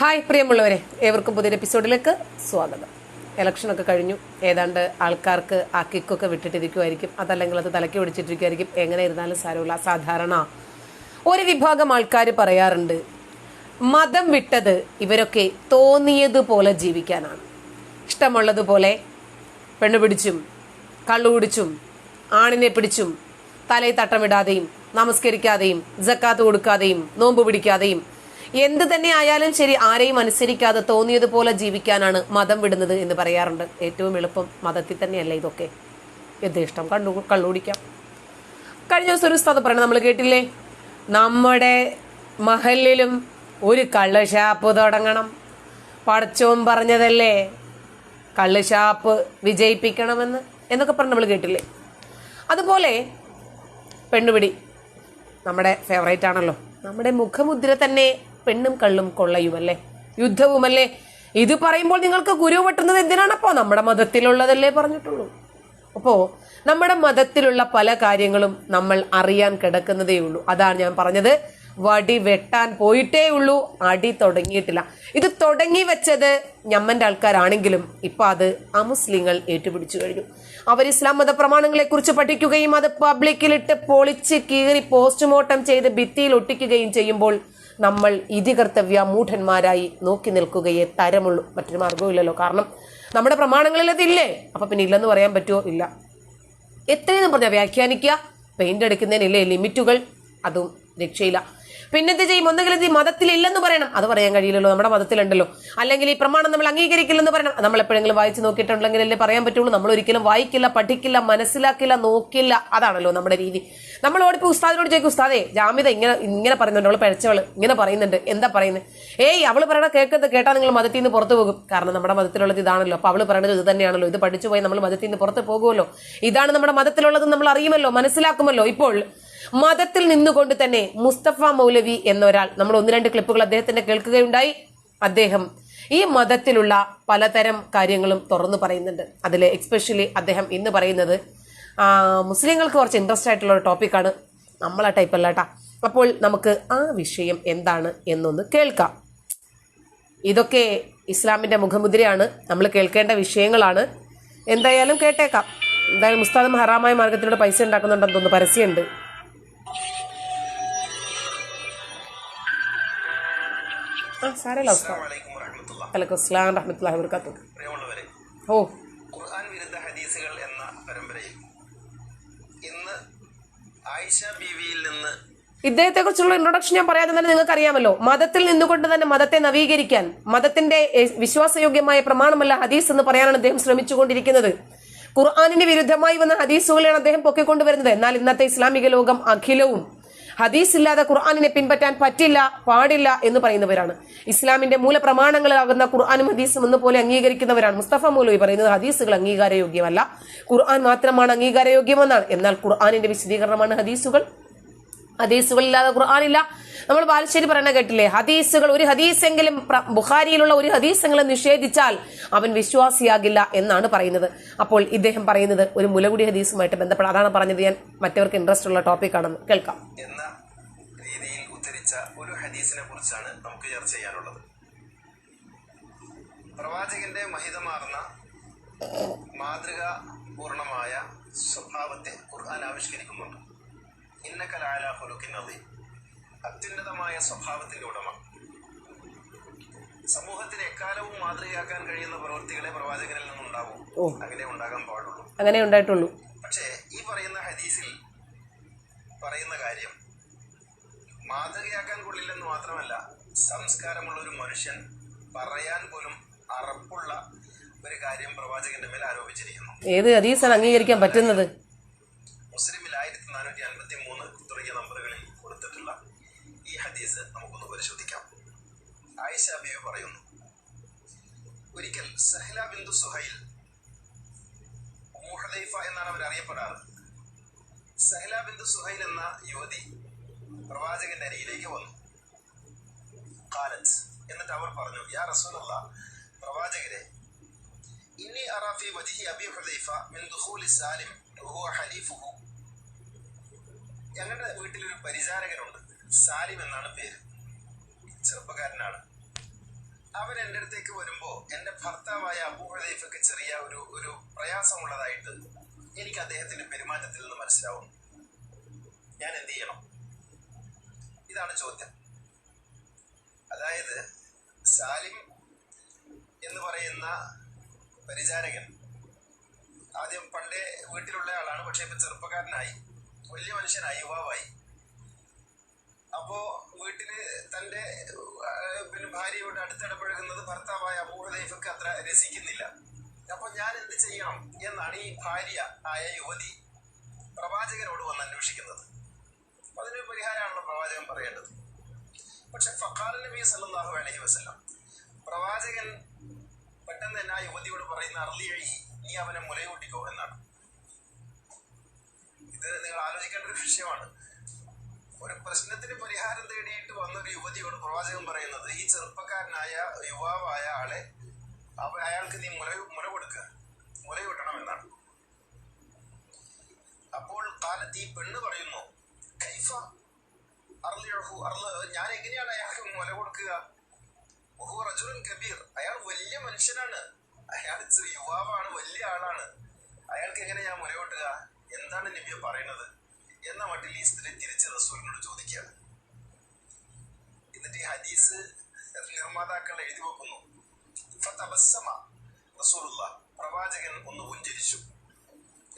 Hi പ്രിയമുള്ളവരെ. ഏവർക്കും പുതിയൊരു എപ്പിസോഡിലേക്ക് സ്വാഗതം. ഇലക്ഷനൊക്കെ കഴിഞ്ഞു. ഏതാണ്ട് ആൾക്കാർക്ക് ആ കിക്കൊക്കെ വിട്ടിട്ടിരിക്കുമായിരിക്കും അതല്ലെങ്കിൽ അത് തലയ്ക്ക് പിടിച്ചിട്ടിരിക്കുമായിരിക്കും എങ്ങനെ ഇരുന്നാലും സാരമില്ല. സാധാരണ ഒരു വിഭാഗം ആൾക്കാർ പറയാറുണ്ട് മതം വിട്ടത് ഇവരൊക്കെ തോന്നിയതുപോലെ ജീവിക്കാനാണ്. ഇഷ്ടമുള്ളതുപോലെ പെണ്ണ് പിടിച്ചും കള്ളു കുടിച്ചും ആണിനെ പിടിച്ചും തലയിൽ തട്ടമിടാതെയും നമസ്കരിക്കാതെയും ജക്കാത്ത് കൊടുക്കാതെയും നോമ്പ് പിടിക്കാതെയും എന്ത് തന്നെ ആയാലും ശരി ആരെയും അനുസരിക്കാതെ തോന്നിയതുപോലെ ജീവിക്കാനാണ് മതം വിടുന്നത് എന്ന് പറയാറുണ്ട്. ഏറ്റവും എളുപ്പം മതത്തിൽ തന്നെയല്ല ഇതൊക്കെ? യഥേഷ്ടം കണ്ടു കള്ളുടിക്കാം കഴിഞ്ഞ ദിവസം ഒരു സ്ഥലത്ത് പറയണം നമ്മൾ കേട്ടില്ലേ? നമ്മുടെ മഹലിലും ഒരു കള്ള് ഷാപ്പ് തുടങ്ങണം. പടച്ചോൻ പറഞ്ഞതല്ലേ? കള്ള് ഷാപ്പ് വിജയിപ്പിക്കണമെന്ന് എന്നൊക്കെ പറഞ്ഞ് നമ്മൾ കേട്ടില്ലേ? അതുപോലെ പെണ്ണുപിടി നമ്മുടെ ഫേവറേറ്റ് ആണല്ലോ. നമ്മുടെ മുഖമുദ്ര തന്നെ പെണ്ണും കള്ളും കൊള്ളയുമല്ലേ? യുദ്ധവുമല്ലേ? ഇത് പറയുമ്പോൾ നിങ്ങൾക്ക് ഗുരു വെട്ടുന്നത് എന്തിനാണപ്പോ നമ്മുടെ മതത്തിലുള്ളതല്ലേ പറഞ്ഞിട്ടുള്ളൂ. അപ്പോ നമ്മുടെ മതത്തിലുള്ള പല കാര്യങ്ങളും നമ്മൾ അറിയാൻ കിടക്കുന്നതേ ഉള്ളൂ. അതാണ് ഞാൻ പറഞ്ഞത്. വടി വെട്ടാൻ പോയിട്ടേ ഉള്ളൂ. അടി തുടങ്ങിയിട്ടില്ല. ഇത് തുടങ്ങി വെച്ചത് ഞമ്മന്റെ ആൾക്കാരാണെങ്കിലും ഇപ്പൊ അത് അമുസ്ലിങ്ങൾ ഏറ്റുപിടിച്ചു കഴിഞ്ഞു. അവർ ഇസ്ലാം മത പ്രമാണങ്ങളെ കുറിച്ച് പഠിക്കുകയും അത് പബ്ലിക്കിലിട്ട് പൊളിച്ച് കീറി പോസ്റ്റ്മോർട്ടം ചെയ്ത് ഭിത്തിയിൽ ഒട്ടിക്കുകയും ചെയ്യുമ്പോൾ നമ്മൾ ഇതികർത്തവ്യ മൂഢന്മാരായി നോക്കി നിൽക്കുകയെ തരമുള്ളൂ. മറ്റൊരു മാർഗവും കാരണം നമ്മുടെ പ്രമാണങ്ങളിൽ അതില്ലേ? അപ്പൊ പിന്നെ ഇല്ലെന്ന് പറയാൻ പറ്റുമോ ഇല്ല. എത്രയെന്ന് പറഞ്ഞാൽ വ്യാഖ്യാനിക്കുക? പെയിന്റ് അടിക്കുന്നതിനില്ലേ ലിമിറ്റുകൾ അതും രക്ഷയില്ല. പിന്നെന്ത് ചെയ്യും? ഒന്നുകിൽ ഇത് മതത്തിലില്ലെന്ന് പറയണം. അത് പറയാൻ കഴിയില്ലല്ലോ. നമ്മുടെ മതത്തിലുണ്ടല്ലോ. അല്ലെങ്കിൽ ഈ പ്രമാണം നമ്മൾ അംഗീകരിക്കില്ലെന്ന് പറയണം. നമ്മൾ എപ്പോഴെങ്കിലും വായിച്ച് നോക്കിയിട്ടുണ്ടെങ്കിലല്ലേ പറയാൻ പറ്റുള്ളൂ. നമ്മൾ ഒരിക്കലും വായിക്കില്ല പഠിക്കില്ല മനസ്സിലാക്കില്ല നോക്കില്ല. അതാണല്ലോ നമ്മുടെ രീതി. നമ്മൾ ഓടിപ്പോ ഉസ്താദിനോട് ചോദിക്കും ഉസ്താദേ ജാമ്യത ഇങ്ങനെ ഇങ്ങനെ പറയുന്നുണ്ട്. അവൾ പഴച്ചവൾ ഇങ്ങനെ പറയുന്നുണ്ട്. എന്താ പറയുന്നത് ഏയ് അവൾ പറയണ കേൾക്കുന്നത് കേട്ടാൽ നിങ്ങൾ മതത്തിൽ നിന്ന് പുറത്തു പോകും? കാരണം നമ്മുടെ മതത്തിലുള്ളത് ഇതാണല്ലോ. അപ്പൊ അവൾ പറയുന്നത് ഇത് തന്നെയാണല്ലോ. ഇത് പഠിച്ചു പോയി നമ്മൾ മതത്തിൽ നിന്ന് പുറത്ത് പോകുമല്ലോ. ഇതാണ് നമ്മുടെ മതത്തിലുള്ളത് നമ്മൾ അറിയുമല്ലോ മനസ്സിലാക്കുമല്ലോ. ഇപ്പോൾ മതത്തിൽ നിന്നുകൊണ്ട് തന്നെ മുസ്തഫ മൗലവി എന്നൊരാൾ നമ്മൾ ഒന്ന് രണ്ട് ക്ലിപ്പുകൾ അദ്ദേഹത്തിന്റെ കേൾക്കുകയുണ്ടായി. അദ്ദേഹം ഈ മതത്തിലുള്ള പലതരം കാര്യങ്ങളും തുറന്നു പറയുന്നുണ്ട്. അതിൽ എക്സ്പെഷ്യലി അദ്ദേഹം ഇന്ന് പറയുന്നത് മുസ്ലിങ്ങൾക്ക് കുറച്ച് ഇൻട്രസ്റ്റ് ആയിട്ടുള്ള ഒരു ടോപ്പിക്കാണ് നമ്മളെ ടൈപ്പ് അല്ല കേട്ടാ അപ്പോൾ നമുക്ക് ആ വിഷയം എന്താണ് എന്നൊന്ന് കേൾക്കാം. ഇതൊക്കെ ഇസ്ലാമിന്റെ മുഖമുദ്രയാണ്. നമ്മൾ കേൾക്കേണ്ട വിഷയങ്ങളാണ്. എന്തായാലും കേട്ടേക്കാം. എന്തായാലും മുസ്താദും ഹറാമായ മാർഗത്തിലൂടെ പൈസ ഉണ്ടാക്കുന്നുണ്ടെന്ന് തോന്നുന്നു. പരസ്യമുണ്ട്. ആ സാരല്ല വലൈക്കും ഓ. ഇദ്ദേഹത്തെ കുറിച്ചുള്ള ഇൻട്രൊഡക്ഷൻ ഞാൻ പറയാതെ തന്നെ നിങ്ങൾക്ക് അറിയാമല്ലോ മതത്തിൽ നിന്നുകൊണ്ട് തന്നെ മതത്തെ നവീകരിക്കാൻ മതത്തിന്റെ വിശ്വാസയോഗ്യമായ പ്രമാണമല്ല ഹദീസ് എന്ന് പറയാനാണ് അദ്ദേഹം ശ്രമിച്ചുകൊണ്ടിരിക്കുന്നത്. ഖുർആാനിന് വിരുദ്ധമായി വന്ന ഹദീസുകളെയാണ് അദ്ദേഹം പൊക്കിക്കൊണ്ടുവരുന്നത്. എന്നാൽ ഇന്നത്തെ ഇസ്ലാമിക ലോകം അഖിലവും ഹദീസ് ഇല്ലാതെ ഖുർആാനിനെ പിൻപറ്റാൻ പറ്റില്ല പാടില്ല എന്ന് പറയുന്നവരാണ്. ഇസ്ലാമിന്റെ മൂലപ്രമാണങ്ങളാകുന്ന ഖുർആാനും ഹദീസും എന്നപോലെ അംഗീകരിക്കുന്നവരാണ്. മുസ്തഫ മൂലവി പറയുന്നത് ഹദീസുകൾ അംഗീകാരയോഗ്യമല്ല. ഖുർആൻ മാത്രമാണ് അംഗീകാരയോഗ്യമെന്നാണ്. എന്നാൽ ഖുർആാനിന്റെ വിശദീകരണമാണ് ഹദീസുകൾ. ഹദീസുകളില്ലാതെ ഖുർആാനില്ല. നമ്മൾ ബാലുശ്ശേരി പറയണ കേട്ടില്ലേ? ഹദീസുകൾ ഒരു ഹദീസെങ്കിലും ബുഖാരിയിലുള്ള ഒരു ഹദീസെങ്കിലും നിഷേധിച്ചാൽ അവൻ വിശ്വാസിയാകില്ല എന്നാണ് പറയുന്നത്. അപ്പോൾ ഇദ്ദേഹം പറയുന്നത് ഒരു മുലകുടി ഹദീസുമായിട്ട് ബന്ധപ്പെട്ട് അതാണ് പറഞ്ഞത് ഞാൻ മറ്റവർക്ക് ഇൻട്രസ്റ്റ് ഉള്ള ടോപ്പിക് ആണെന്ന്. കേൾക്കാം. എന്ന രീതിയിൽ ഉദ്ധരിച്ച ഒരു ഹദീസിനെ കുറിച്ചാണ് നമുക്ക് ചർച്ച ചെയ്യാനുള്ളത്. പ്രവാചകന്റെ മഹിതമാർന്ന മാതൃകാ പൂർണമായ സ്വഭാവത്തെ ഖുർആൻ ആവിഷ്കരിക്കുന്നുണ്ട്. ഇന്നക്കലാല ഹുലുക്കിൻ അദീം. അത്യുന്നതമായ സ്വഭാവത്തിന്റെ ഉടമ. സമൂഹത്തിന് എക്കാലവും മാതൃകയാക്കാൻ കഴിയുന്ന പ്രവൃത്തികളെ പ്രവാചകനിൽ നിന്നുണ്ടാവും. അങ്ങനെ ഉണ്ടാകാൻ പാടുള്ളൂ. അങ്ങനെ ഉണ്ടായിട്ടുള്ളൂ. പക്ഷേ ഈ പറയുന്ന ഹദീസിൽ പറയുന്ന കാര്യം മാതൃകയാക്കാൻ കൊള്ളില്ലെന്ന് മാത്രമല്ല സംസ്കാരമുള്ള ഒരു മനുഷ്യൻ പറയാൻ പോലും അറപ്പുള്ള ഒരു കാര്യം പ്രവാചകന്റെ മേൽ ആരോപിച്ചിരിക്കുന്നു. ഏത് ഹദീസാണ് അംഗീകരിക്കാൻ പറ്റുന്നത്? മുസ്ലിമിൽ ആയിഷ ബീവി പറയുന്നു. ഒരിക്കൽ സഹല ബിന്ദു സുഹൈൽ ഉമ്മുഹദൈഫ എന്നാണ് അവർ അറിയപ്പെടാറ്. സഹ്ല ബിന്ദു സുഹൈൽ എന്ന യുവതി പ്രവാചകന്റെ അരിയിലേക്ക് വന്നു. കാലത്ത് എന്നിട്ട് അവർ പറഞ്ഞു യാ റസൂലുള്ള പ്രവാചകരെ ഇന്നി അറാഫി വജിഹി അബി ഹുദൈഫ മിൻ സാലിം ഹലീഫുഹു. ഞങ്ങളുടെ വീട്ടിലൊരു പരിചാരകനുണ്ട് സാലിം എന്നാണ് പേര്. ചെറുപ്പക്കാരനാണ്. അടുത്തേക്ക് വരുമ്പോ എന്റെ ഭർത്താവായ അബൂഹദൈഫക്ക് ചെറിയ ഒരു ഒരു പ്രയാസമുള്ളതായിട്ട് എനിക്ക് അദ്ദേഹത്തിന്റെ പെരുമാറ്റത്തിൽ നിന്ന് മനസ്സിലാവും. ഞാൻ എന്ത് ചെയ്യണം? ഇതാണ് ചോദ്യം. അതായത് സാലിം എന്ന് പറയുന്ന പരിചാരകൻ ആദ്യം പണ്ടേ വീട്ടിലുള്ള ആളാണ് പക്ഷെ ഇപ്പൊ ചെറുപ്പക്കാരനായി വലിയ മനുഷ്യനായി യുവാവായി. അപ്പോ വീട്ടിൽ തന്റെ പിന്നെ ഭാര്യയോട് അടുത്തിടപഴകുന്നത് ഭർത്താവായ അബൂഹദൈഫക്ക് അത്ര രസിക്കുന്നില്ല. അപ്പൊ ഞാൻ എന്ത് ചെയ്യണം എന്നാണ് ഈ ഭാര്യ ആയ യുവതി പ്രവാചകനോട് വന്ന് അന്വേഷിക്കുന്നത്. അതിനൊരു പരിഹാരമാണല്ലോ പ്രവാചകൻ പറയേണ്ടത്. പക്ഷെ ഫഖാൽ നബി സല്ലല്ലാഹു അലൈഹി വസല്ലം പ്രവാചകൻ പെട്ടെന്ന് തന്നെ ആ യുവതിയോട് പറയുന്ന അർലിയഴി നീ അവനെ മുലയൂട്ടിക്കോ എന്നാണ്. ഇത് നിങ്ങൾ ആലോചിക്കേണ്ട ഒരു വിഷയമാണ്. ഒരു പ്രശ്നത്തിന് പരിഹാരം തേടിയിട്ട് വന്ന ഒരു യുവതിയോട് പ്രവാചകൻ പറയുന്നത് ഈ ചെറുപ്പക്കാരനായ യുവാവായ ആളെ അയാൾക്ക് നീ മുല മുല കൊടുക്കുക മുല എന്നാണ് അപ്പോൾ കാലത്ത് ഈ പെണ്ണ് പറയുന്നു കൈഫ അർല ഞാൻ എങ്ങനെയാണ് അയാൾക്ക് മുല കൊടുക്കുക? വഹുവ റജുലുൻ കബീർ അയാൾ വലിയ മനുഷ്യനാണ്. അയാൾ യുവാവാണ് വലിയ ആളാണ്. അയാൾക്ക് എങ്ങനെ ഞാൻ മുല കൊട്ടുക? എന്താണ് നബിയ പറയുന്നത്? എന്ന മട്ടിൽ ഈ സ്ത്രീ തിരിച്ച് റസൂലിനോട് ചോദിക്കുകയാണ് എന്നിട്ട് ഈ ഹദീസ് നിർമ്മാതാക്കൾ എഴുതി വെക്കുന്നു. റസൂലുള്ള. പ്രവാചകൻ ഒന്ന് പുഞ്ചരിച്ചു.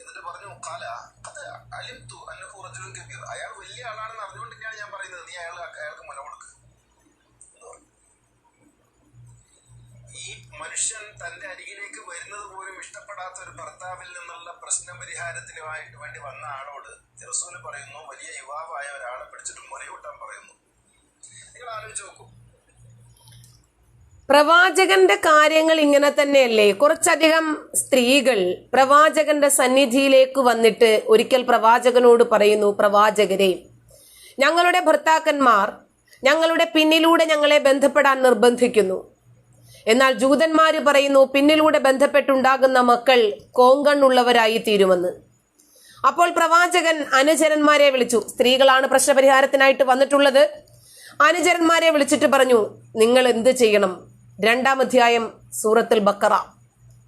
എന്നിട്ട് പറഞ്ഞു കാല അത് അലിംതു അന്നഹു റജുലും കബീർ. അയാൾ വലിയ ആളാണെന്ന് അറിഞ്ഞുകൊണ്ട് ഞാൻ പറയുന്നത്. നീ അയാൾ അയാൾക്ക് മുല കൊടുക്കുക എന്ന് പറഞ്ഞു ഈ മനുഷ്യൻ തന്റെ അരികിലേക്ക് വരുന്നത് പോലും ഇഷ്ടപ്പെടാത്ത ഒരു ഭർത്താവിൽ നിന്നുള്ള പ്രശ്ന പരിഹാരത്തിനുമായിട്ട് വേണ്ടി വന്ന ആളോട് റസൂൽ പറയുന്നു വലിയ യുവാവായ ഒരാളെ പിടിച്ചിട്ട് മുലയൂട്ടാൻ പറയുന്നു. നിങ്ങൾ ആലോചിച്ച് നോക്കൂ. പ്രവാചകന്റെ കാര്യങ്ങൾ ഇങ്ങനെ തന്നെയല്ലേ? കുറച്ചധികം സ്ത്രീകൾ പ്രവാചകന്റെ സന്നിധിയിലേക്ക് വന്നിട്ട് ഒരിക്കൽ പ്രവാചകനോട് പറയുന്നു പ്രവാചകരെ ഞങ്ങളുടെ ഭർത്താക്കന്മാർ ഞങ്ങളുടെ പിന്നിലൂടെ ഞങ്ങളെ ബന്ധപ്പെടാൻ നിർബന്ധിക്കുന്നു. എന്നാൽ ജൂതന്മാര് പറയുന്നു പിന്നിലൂടെ ബന്ധപ്പെട്ടുണ്ടാകുന്ന മക്കൾ കോങ്കണ്ണുള്ളവരായി തീരുമെന്ന്. അപ്പോൾ പ്രവാചകൻ അനുചരന്മാരെ വിളിച്ചു. സ്ത്രീകളാണ് പ്രശ്നപരിഹാരത്തിനായിട്ട് വന്നിട്ടുള്ളത്? അനുചരന്മാരെ വിളിച്ചിട്ട് പറഞ്ഞു നിങ്ങൾ എന്ത് ചെയ്യണം? രണ്ടാം അധ്യായം സൂറത്തിൽ ബക്കറ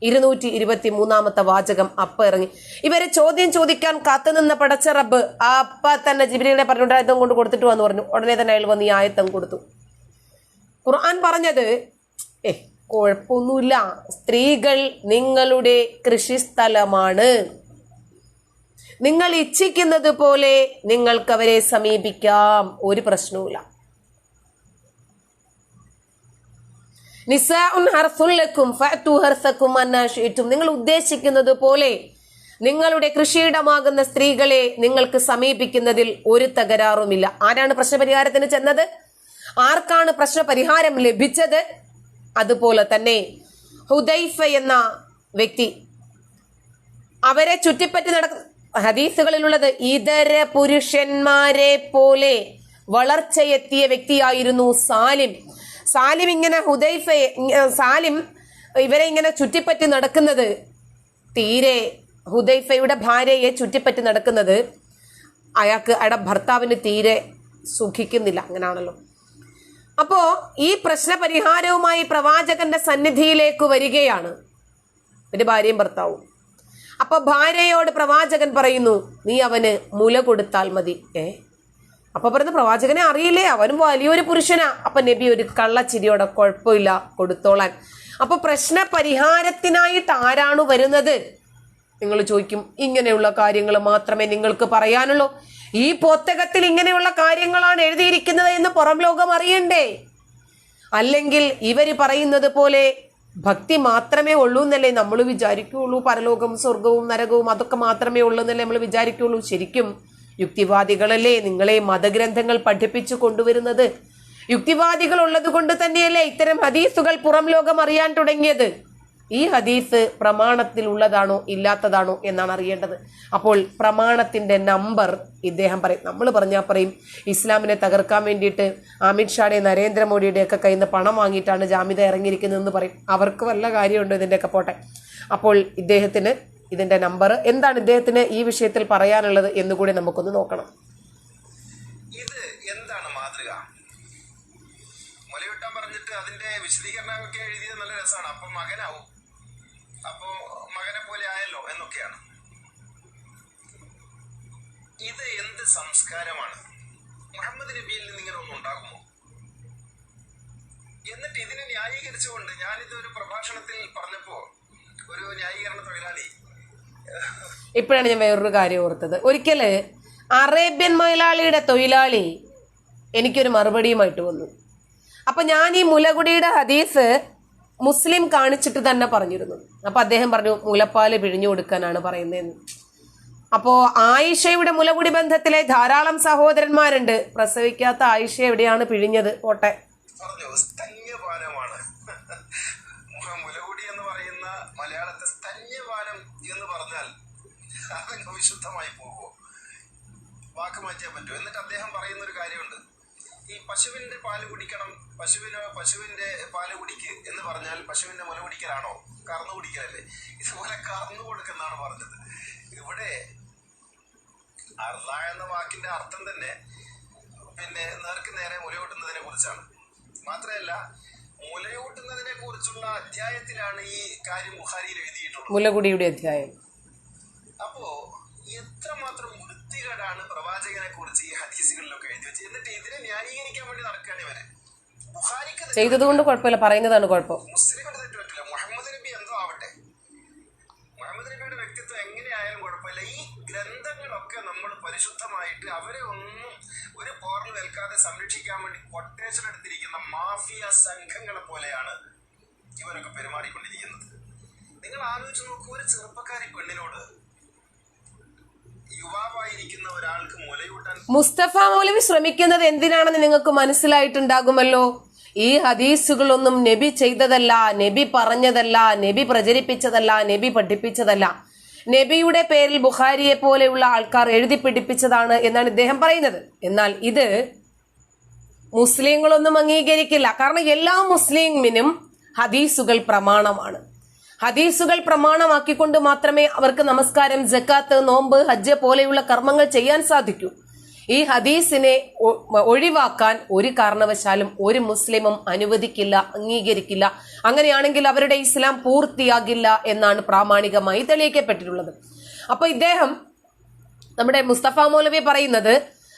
ഇരുന്നൂറ്റി ഇരുപത്തി മൂന്നാമത്തെ വാചകം അപ്പ ഇറങ്ങി. ഇവരെ ചോദ്യം ചോദിക്കാൻ കാത്തുനിന്ന പടച്ച റബ്ബ് ആ അപ്പ തന്നെ ജിബിലിനെ പറഞ്ഞുകൊണ്ട് ആയത്തം കൊണ്ട് കൊടുത്തിട്ട് എന്ന് പറഞ്ഞു. ഉടനെ തന്നെ അയാൾ വന്ന് ഈ ആയത്തം കൊടുത്തു. ഖുർആൻ പറഞ്ഞത് ഏ കുഴപ്പമൊന്നുമില്ല. സ്ത്രീകൾ നിങ്ങളുടെ കൃഷിസ്ഥലമാണ്. നിങ്ങൾ ഇച്ഛിക്കുന്നത് പോലെ നിങ്ങൾക്ക് അവരെ സമീപിക്കാം. ഒരു പ്രശ്നവുമില്ല. നിങ്ങൾ ഉദ്ദേശിക്കുന്നത് പോലെ നിങ്ങളുടെ കൃഷിയിടമാകുന്ന സ്ത്രീകളെ നിങ്ങൾക്ക് സമീപിക്കുന്നതിൽ ഒരു തകരാറുമില്ല. ആരാണ് പ്രശ്നപരിഹാരത്തിന് ചെന്നത്? ആർക്കാണ് പ്രശ്നപരിഹാരം ലഭിച്ചത്? അതുപോലെ തന്നെ ഹുദൈഫ എന്ന വ്യക്തി. അവരെ ചുറ്റിപ്പറ്റി നടക്കുന്ന ഹദീസുകളിലുള്ളത് ഇതര പുരുഷന്മാരെ പോലെ വളർച്ചയെത്തിയ വ്യക്തിയായിരുന്നു സാലിം. സാലിം ഇങ്ങനെ ഹുദൈഫയെ സാലിം ഇവരെ ഇങ്ങനെ ചുറ്റിപ്പറ്റി നടക്കുന്നത് തീരെ ഹുദൈഫയുടെ ഭാര്യയെ ചുറ്റിപ്പറ്റി നടക്കുന്നത് അയാൾക്ക് അയാളുടെ ഭർത്താവിന് തീരെ സുഖിക്കുന്നില്ല. അങ്ങനാണല്ലോ. അപ്പോ ഈ പ്രശ്ന പരിഹാരവുമായി പ്രവാചകന്റെ സന്നിധിയിലേക്ക് വരികയാണ്. ഒരു ഭാര്യയും ഭർത്താവും. അപ്പൊ ഭാര്യയോട് പ്രവാചകൻ പറയുന്നു നീ അവന് മുല കൊടുത്താൽ മതി. ഏ? അപ്പൊ പറയുന്ന പ്രവാചകനെ അറിയില്ലേ? അവനും വലിയൊരു പുരുഷനാ. അപ്പൊ നബി ഒരു കള്ളച്ചിരിയോടെ കുഴപ്പമില്ല കൊടുത്തോളാൻ. അപ്പൊ പ്രശ്ന പരിഹാരത്തിനായിട്ട് ആരാണ് വരുന്നത്? നിങ്ങൾ ചോദിക്കും ഇങ്ങനെയുള്ള കാര്യങ്ങൾ മാത്രമേ നിങ്ങൾക്ക് പറയാനുള്ളൂ. ഈ പുസ്തകത്തിൽ ഇങ്ങനെയുള്ള കാര്യങ്ങളാണ് എഴുതിയിരിക്കുന്നത് എന്ന് പുറം ലോകം അറിയണ്ടേ? അല്ലെങ്കിൽ ഇവർ പറയുന്നത് പോലെ ഭക്തി മാത്രമേ ഉള്ളൂ എന്നല്ലേ നമ്മൾ വിചാരിക്കുകയുള്ളൂ പരലോകം സ്വർഗവും നരകവും അതൊക്കെ മാത്രമേ ഉള്ളൂ എന്നല്ലേ നമ്മൾ വിചാരിക്കുകയുള്ളൂ ശരിക്കും യുക്തിവാദികളല്ലേ നിങ്ങളെ മതഗ്രന്ഥങ്ങൾ പഠിപ്പിച്ചു കൊണ്ടുവരുന്നത്? യുക്തിവാദികൾ ഉള്ളത് കൊണ്ട് തന്നെയല്ലേ ഇത്തരം ഹദീസുകൾ പുറം ലോകം അറിയാൻ തുടങ്ങിയത്? ഈ ഹദീസ് പ്രമാണത്തിൽ ഉള്ളതാണോ ഇല്ലാത്തതാണോ എന്നാണ് അറിയേണ്ടത്. അപ്പോൾ പ്രമാണത്തിന്റെ നമ്പർ ഇദ്ദേഹം പറയും. നമ്മൾ പറഞ്ഞാൽ പറയും ഇസ്ലാമിനെ തകർക്കാൻ വേണ്ടിയിട്ട് അമിത്ഷായുടെ നരേന്ദ്രമോദിയുടെ ഒക്കെ കയ്യിൽ നിന്ന് പണം വാങ്ങിയിട്ടാണ് ജാമ്യത ഇറങ്ങിയിരിക്കുന്നതെന്ന് പറയും. അവർക്ക് വല്ല കാര്യമുണ്ടോ ഇതിന്റെയൊക്കെ പോട്ടെ. അപ്പോൾ ഇദ്ദേഹത്തിന് ഇതിന്റെ നമ്പർ എന്താണ് ഇദ്ദേഹത്തിന് ഈ വിഷയത്തിൽ പറയാനുള്ളത് എന്നുകൂടി നമുക്കൊന്ന് നോക്കണം. ഇത് എന്താണ് പറഞ്ഞിട്ട് അതിന്റെ വിശദീകരണമൊക്കെ എഴുതിയത് നല്ല രസമാണ്. അപ്പൊ മകനാവും. അപ്പോ മകനെ പോലെ ആയല്ലോ എന്നൊക്കെയാണ്. ഇത് എന്ത് സംസ്കാരമാണ്? മുഹമ്മദ് നബിയിൽ നിന്ന് ഇങ്ങനെ ഒന്നും ഉണ്ടാകുമോ? എന്നിട്ട് ഇതിനെ ന്യായീകരിച്ചുകൊണ്ട് ഞാനിത് ഒരു പ്രഭാഷണത്തിൽ പറഞ്ഞപ്പോ ഒരു ന്യായീകരണ തൊഴിലാളി ഇപ്പോഴാണ് ഞാൻ വേറൊരു കാര്യം ഓർത്തത്. ഒരിക്കൽ അറേബ്യൻ മലയാളിയുടെ തൊഴിലാളി എനിക്കൊരു മറുപടിയുമായിട്ട് വന്നു. അപ്പൊ ഞാൻ ഈ മുലകുടിയുടെ ഹദീസ് മുസ്ലിം കാണിച്ചിട്ട് തന്നെ പറഞ്ഞിരുന്നു. അപ്പൊ അദ്ദേഹം പറഞ്ഞു മുലപ്പാൽ പിഴിഞ്ഞു കൊടുക്കാനാണ് പറയുന്നതെന്ന്. അപ്പോ ആയിഷയുടെ മുലകുടി ബന്ധത്തിലെ ധാരാളം സഹോദരന്മാരുണ്ട്. പ്രസവിക്കാത്ത ആയിഷ എവിടെയാണ് പിഴിഞ്ഞത്? പോട്ടെ. എന്ന് പറയുന്ന മലയാളത്തെ എന്ന് പറഞ്ഞാൽ വിശുദ്ധമായി പോകുമോ? വാക്ക് മാറ്റിയാൻ പറ്റുമോ? എന്നിട്ട് അദ്ദേഹം പറയുന്ന ഒരു കാര്യമുണ്ട്. ഈ പശുവിന്റെ പാൽ കുടിക്കണം പശുവിന് പശുവിന്റെ പാൽ കുടിക്ക് എന്ന് പറഞ്ഞാൽ പശുവിന്റെ മുല കുടിക്കലാണോ? കറന്നു കുടിക്കലല്ലേ? ഇതുപോലെ കറന്നു കൊടുക്കുന്നാണ് പറഞ്ഞത്. ഇവിടെ അർല എന്ന വാക്കിന്റെ അർത്ഥം തന്നെ പിന്നെ നേർക്ക് നേരെ മുലയൂട്ടുന്നതിനെ കുറിച്ചാണ്. മാത്രമല്ല മുലയൂട്ടുന്നതിനെ കുറിച്ചുള്ള അധ്യായത്തിലാണ് ഈ കാര്യം ബുഹാരിയിൽ എഴുതിയിട്ടുള്ളത്. മുലകുടിയുടെ അധ്യായം. അപ്പോ എത്രമാത്രം വൃത്തികേടാണ് പ്രവാചകനെ കുറിച്ച് ഈ ഹദീസുകളിലൊക്കെ എഴുതി വെച്ചത്. എന്നിട്ട് ഇതിനെ ന്യായീകരിക്കാൻ വേണ്ടി നടക്കുകയാണ് ഇവരെ. ചെയ്തതുകൊണ്ട് കുഴപ്പമില്ല. പറയുന്നതാണ് കുഴപ്പം. മുസ്ലിമിന് തെറ്റ് പറ്റില്ല. മുഹമ്മദ് നബി എന്തോ ആവട്ടെ. മുഹമ്മദ് നബിയുടെ വ്യക്തിത്വം എങ്ങനെയായാലും കുഴപ്പമില്ല. ഈ ഗ്രന്ഥങ്ങളൊക്കെ നമ്മൾ പരിശുദ്ധമായിട്ട് അവരെ ഒന്നും ഒരു പോറിൽ നിൽക്കാതെ സംരക്ഷിക്കാൻ വേണ്ടി കൊട്ടേഷൻ എടുത്തിരിക്കുന്ന മാഫിയ സംഘങ്ങളെ പോലെയാണ് ഇവരൊക്കെ പെരുമാറിക്കൊണ്ടിരിക്കുന്നത്. നിങ്ങൾ ആലോചിച്ച് നോക്കൂ ഒരു ചെറുപ്പക്കാരി പെണ്ണിനോട് മുസ്തഫ മൗലവി ശ്രമിക്കുന്നത് എന്തിനാണെന്ന് നിങ്ങൾക്ക് മനസ്സിലായിട്ടുണ്ടാകുമല്ലോ? ഈ ഹദീസുകളൊന്നും നബി ചെയ്തതല്ല നബി പറഞ്ഞതല്ല നബി പ്രചരിപ്പിച്ചതല്ല നബി പഠിപ്പിച്ചതല്ല. നബിയുടെ പേരിൽ ബുഖാരിയെ പോലെയുള്ള ആൾക്കാർ എഴുതി പിടിപ്പിച്ചതാണ് എന്നാണ് ഇദ്ദേഹം പറയുന്നത്. എന്നാൽ ഇത് മുസ്ലിങ്ങളൊന്നും അംഗീകരിക്കില്ല. കാരണം എല്ലാ മുസ്ലിമിനും ഹദീസുകൾ പ്രമാണമാണ്. ഹദീസുകൾ പ്രമാണമാക്കിക്കൊണ്ട് മാത്രമേ അവർക്ക് നമസ്കാരം ജക്കാത്ത് നോമ്പ് ഹജ്ജ് പോലെയുള്ള കർമ്മങ്ങൾ ചെയ്യാൻ സാധിക്കൂ. ഈ ഹദീസിനെ ഒഴിവാക്കാൻ ഒരു കാരണവശാലും ഒരു മുസ്ലിമും അനുവദിക്കില്ല അംഗീകരിക്കില്ല. അങ്ങനെയാണെങ്കിൽ അവരുടെ ഇസ്ലാം പൂർത്തിയാകില്ല എന്നാണ് പ്രാമാണികമായി തെളിയിക്കപ്പെട്ടിട്ടുള്ളത്. അപ്പൊ ഇദ്ദേഹം നമ്മുടെ മുസ്തഫ മൗലവി പറയുന്നത്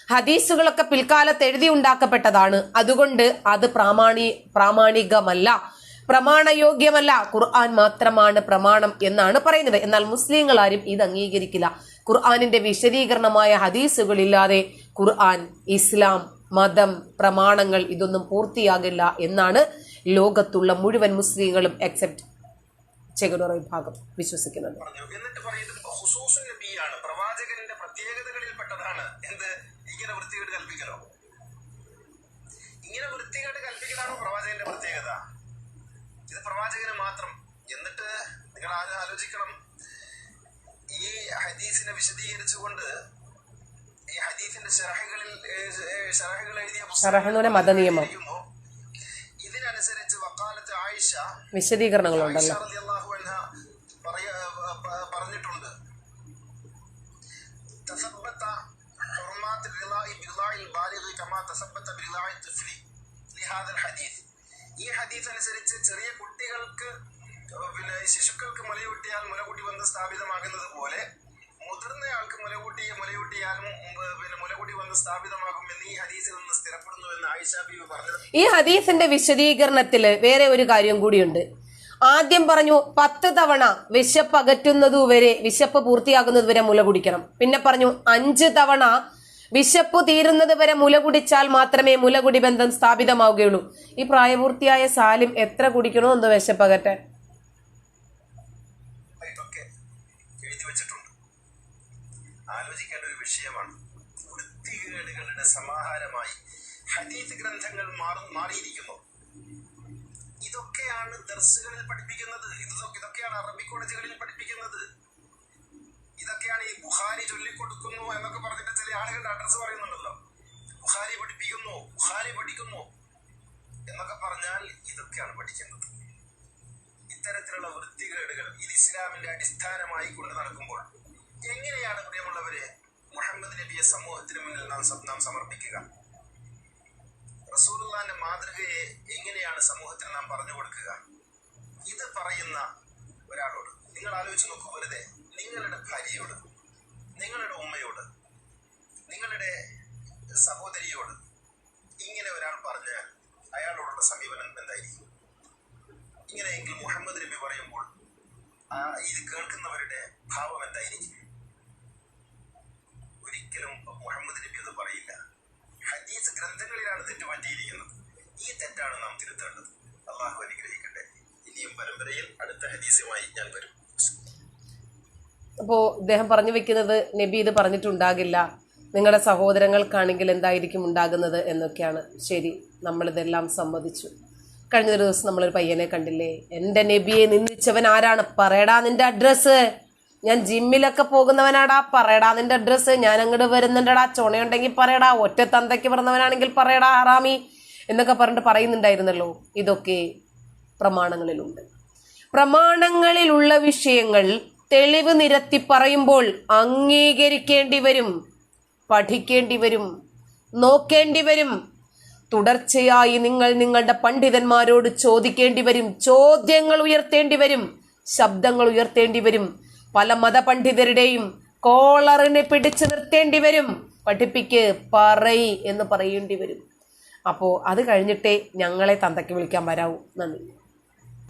ഹദീസുകളൊക്കെ പിൽക്കാലത്ത് എഴുതി ഉണ്ടാക്കപ്പെട്ടതാണ്. അതുകൊണ്ട് അത് പ്രാമാണി പ്രാമാണികമല്ല. പ്രമാണയോഗ്യമല്ല. ഖുർആൻ മാത്രമാണ് പ്രമാണം എന്നാണ് പറയുന്നത്. എന്നാൽ മുസ്ലിങ്ങൾ ആരും ഇത് അംഗീകരിക്കില്ല. ഖുർആാനിന്റെ വിശദീകരണമായ ഹദീസുകളില്ലാതെ ഖുർആൻ ഇസ്ലാം മതം പ്രമാണങ്ങൾ ഇതൊന്നും പൂർത്തിയാകില്ല എന്നാണ് ലോകത്തുള്ള മുഴുവൻ മുസ്ലിങ്ങളും അക്സെപ്റ്റ് ചെകുടറ വിഭാഗം വിശ്വസിക്കുന്നത്. എന്നിട്ട് പ്രവാചകന്റെ പ്രത്യേകതകളിൽപ്പെട്ടതാണ്. ഇങ്ങനെ വൃത്തികേട് കൽപ്പിക്കലോ? ഇങ്ങനെ പ്രവാചകന്റെ പ്രത്യേകത? ഇത് പ്രവാചകന് മാത്രം. എന്നിട്ട് നിങ്ങൾ ആരും ആലോചിക്കണം? ഈ ഹദീസിനെ വിശദീകരിച്ചുകൊണ്ട് ഈ ഹദീസിന്റെ ഷറഹുകളിൽ ഷറഹുകൾ എഴുതിയ മതനിയമം. ഇതിനനുസരിച്ച് വക്കാലത്ത് ആയിഷ വിശദീകരണങ്ങളുണ്ടല്ലോ. പറഞ്ഞിട്ടുണ്ട്. ബിർളാഇ തിഫ്ലി ഹദീസ്. ഈ ഹദീസ് അനുസരിച്ച് ചെറിയ കുട്ടികൾക്ക് പിന്നെ ശിശുക്കൾക്ക് മുലയൂട്ടിയാൽ മുലകൂട്ടി വന്ന് സ്ഥാപിതമാകുന്നത് പോലെ മുതിർന്നയാൾക്ക് മുലകൂട്ടിയ മുലയൂട്ടിയാലും പിന്നെ മുലകൂട്ടി സ്ഥാപിതമാകും എന്ന് ഈ ഹദീസിൽ നിന്ന് സ്ഥിരപ്പെടുന്നു എന്ന് ആയിഷ ബീവി പറഞ്ഞു ഈ ഹദീസിന്റെ വിശദീകരണത്തിൽ വേറെ ഒരു കാര്യം കൂടിയുണ്ട്. ആദ്യം പറഞ്ഞു പത്ത് തവണ വിശപ്പ് അകറ്റുന്നതുവരെ വിശപ്പ് പൂർത്തിയാകുന്നതുവരെ മുല കുടിക്കണം. പിന്നെ പറഞ്ഞു അഞ്ച് തവണ വിശപ്പ് തീരുന്നത് വരെ മുല കുടിച്ചാൽ മാത്രമേ മുലകുടി ബന്ധം സ്ഥാപിതമാവുകയുള്ളൂ. ഈ പ്രായപൂർത്തിയായ സാലിം എത്ര കുടിക്കണോ എന്ന് വിശപ്പകട്ടെ. ആലോചിക്കേണ്ട ഒരു വിഷയമാണ്. സമാഹാരമായി ഗ്രന്ഥങ്ങൾ മാറി മാറിയിരിക്കുന്നു. ഇതൊക്കെയാണ് ദർസുകളിൽ പഠിപ്പിക്കുന്നത്. ഇതൊക്കെ ഇതൊക്കെയാണ് അറബി കോളേജുകളിൽ പഠിപ്പിക്കുന്നത്. ഇതൊക്കെയാണ് ഈ ബുഹാരി ചൊല്ലിക്കൊടുക്കുന്നു എന്നൊക്കെ പറഞ്ഞിട്ട് ചില ആളുകളുടെ അഡ്രസ്സ് പറയുന്നുണ്ടല്ലോ. ബുഹാരി പഠിപ്പിക്കുന്നു ബുഹാരി പഠിക്കുന്നു എന്നൊക്കെ പറഞ്ഞാൽ ഇതൊക്കെയാണ് പഠിക്കുന്നത് ഇത്തരത്തിലുള്ള വൃത്തികേടുകൾ ഇത് ഇസ്ലാമിന്റെ അടിസ്ഥാനമായി കൊണ്ട് നടക്കുമ്പോൾ എങ്ങനെയാണ് പ്രിയമുള്ളവരെ മുഹമ്മദ് നബിയെ സമൂഹത്തിന് മുന്നിൽ നാം നാം സമർപ്പിക്കുക? റസൂലുള്ളാന്റെ മാതൃകയെ എങ്ങനെയാണ് സമൂഹത്തിന് നാം പറഞ്ഞു കൊടുക്കുക? ഇത് പറയുന്ന ഒരാളോട് നിങ്ങൾ ആലോചിച്ച് നോക്കൂ വെറുതെ. നിങ്ങളുടെ ഭാര്യയോട് നിങ്ങളുടെ ഉമ്മയോട് നിങ്ങളുടെ സഹോദരിയോട് ഇങ്ങനെ ഒരാൾ പറഞ്ഞാൽ അയാളോടുള്ള സമീപനം എന്തായിരിക്കും? ഇങ്ങനെയെങ്കിൽ മുഹമ്മദ് നബി പറയുമ്പോൾ ആ ഇത് കേൾക്കുന്നവരുടെ ഭാവം എന്തായിരിക്കും? ഒരിക്കലും മുഹമ്മദ് നബി അത് പറയില്ല. ഹദീസ് ഗ്രന്ഥങ്ങളിലാണ് തെറ്റ് പറ്റിയിരിക്കുന്നത് ഈ തെറ്റാണ് നാം തിരുത്തേണ്ടത്. അള്ളാഹു അനുഗ്രഹിക്കട്ടെ. ഇനിയും പരമ്പരയിൽ അടുത്ത ഹദീസുമായി ഞാൻ വരും. അപ്പോൾ ഇദ്ദേഹം പറഞ്ഞു വെക്കുന്നത് നബി ഇത് പറഞ്ഞിട്ടുണ്ടാകില്ല. നിങ്ങളുടെ സഹോദരങ്ങൾക്കാണെങ്കിൽ എന്തായിരിക്കും ഉണ്ടാകുന്നത് എന്നൊക്കെയാണ്. ശരി നമ്മളിതെല്ലാം സമ്മതിച്ചു. കഴിഞ്ഞ ദിവസം നമ്മളൊരു പയ്യനെ കണ്ടില്ലേ? എന്റെ നബിയെ നിന്ദിച്ചവൻ ആരാണ്? പറയടാ നിന്റെ അഡ്രസ്സ്. ഞാൻ ജിമ്മിലൊക്കെ പോകുന്നവനാടാ. പറയടാ നിന്റെ അഡ്രസ്സ്. ഞാൻ അങ്ങോട്ട് വരുന്നുണ്ടടാ. ചുണയുണ്ടെങ്കിൽ പറയടാ. ഒറ്റ തന്തയ്ക്ക് പറഞ്ഞവനാണെങ്കിൽ പറയടാ ഹറാമി. എന്നൊക്കെ പറഞ്ഞിട്ട് പറയുന്നുണ്ടായിരുന്നല്ലോ. ഇതൊക്കെ പ്രമാണങ്ങളിലുണ്ട്. പ്രമാണങ്ങളിലുള്ള വിഷയങ്ങൾ തെളിവ് നിരത്തി പറയുമ്പോൾ അംഗീകരിക്കേണ്ടി വരും പഠിക്കേണ്ടി വരും നോക്കേണ്ടി വരും. തുടർച്ചയായി നിങ്ങൾ നിങ്ങളുടെ പണ്ഡിതന്മാരോട് ചോദിക്കേണ്ടി വരും ചോദ്യങ്ങൾ ഉയർത്തേണ്ടി വരും ശബ്ദങ്ങൾ ഉയർത്തേണ്ടി വരും. പല മതപണ്ഡിതരുടെയും കോളറിനെ പിടിച്ചു നിർത്തേണ്ടി വരും. പഠിപ്പിക്ക് പറയി എന്ന് പറയേണ്ടി വരും. അപ്പോൾ അത് കഴിഞ്ഞിട്ടേ ഞങ്ങളെ തന്തയ്ക്ക് വിളിക്കാൻ വരാവൂ. നന്ദി.